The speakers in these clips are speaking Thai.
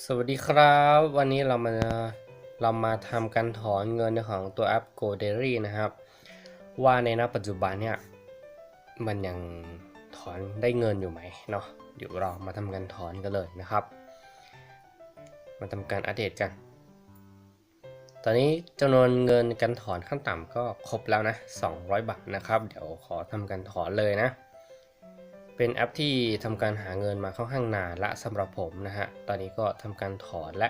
สวัสดีครับ วันนี้เรามาเรามาทำการถอนเงินของตัวแอป Go d a i r y นะครับ ว่าในณปัจจุบันเนี่ย มันยังถอนได้เงินอยู่ไหมเนาะเดี๋ยวเรามาทำการถอนกันเลยนะครับ มาทำการอัปเดตกัน ตอนนี้จำนวนเงินการถอนขั้นต่ำก็ครบแล้วนะ 200 บาทนะครับ เดี๋ยวขอทำการถอนเลยนะ เป็นแอปที่ทำการหาเงินมาค่อนข้างนานละสำหรับผมนะฮะ ตอนนี้ก็ทำการถอนและ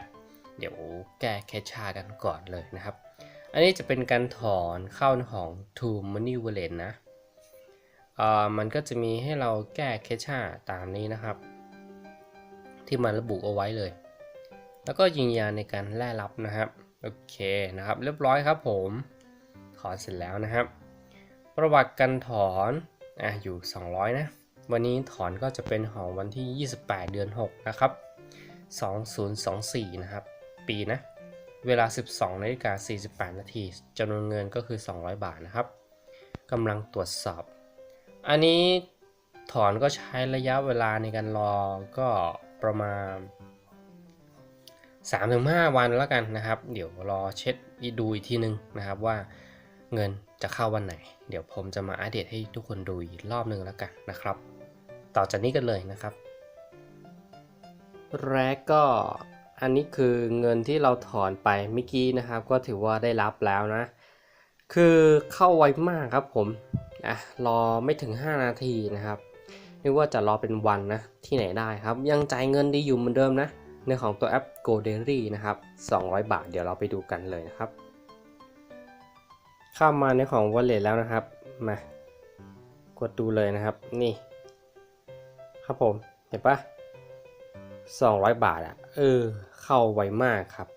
เดี๋ยวแก้แคชชากันก่อนเลยนะครับ อันนี้จะเป็นการถอนเข้าของ To Money Wallet นะอ่ามันก็จะมีให้เราแก้แคชชาตามนี้นะครับ ที่มันระบุเอาไว้เลย แล้วก็ยืนยันในการแลกรับนะครับ โอเคนะครับ เรียบร้อยครับผมถอนเสร็จแล้วนะครับ ประวัติการถอนอะอยู่ 200 นะ วันนี้ถอนก็จะเป็นของวันที่ 28 เดือน 6 นะครับ 2024 นะครับ ปีนะ เวลา 12นาฬิกา48 นาทีจำนวนเงินก็คือ 200 บาทนะครับกำลังตรวจสอบ อันนี้ถอนก็ใช้ระยะเวลาในการรอก็ประมาณ 3-5 วันแล้วกันนะครับ เดี๋ยวรอเช็ดดูอีกทีนึงนะครับว่าเงินจะเข้าวันไหน เดี๋ยวผมจะมาอัปเดตให้ทุกคนดูอีกรอบนึงแล้วกันนะครับ ต่อจากนี้กันเลยนะครับ แรกก็อันนี้คือเงินที่เราถอนไปเมื่อกี้นะครับ ก็ถือว่าได้รับแล้วนะ คือเข้าไวมากครับผมอะรอไม่ถึง 5 นาทีนะครับนึกว่าจะรอเป็นวันนะที่ไหนได้ครับ ยังจ่ายเงินดีอยู่เหมือนเดิมนะ ในของตัวแอป Go d a i r y นะครับ 200 บาทเดี๋ยวเราไปดูกันเลยนะครับ เข้ามาในของ Wallet แล้วนะครับมากดดูเลยนะครับนี่ ครับผม เห็นปะ200 บาทอะ่ะ เออ เข้าไวมากครับ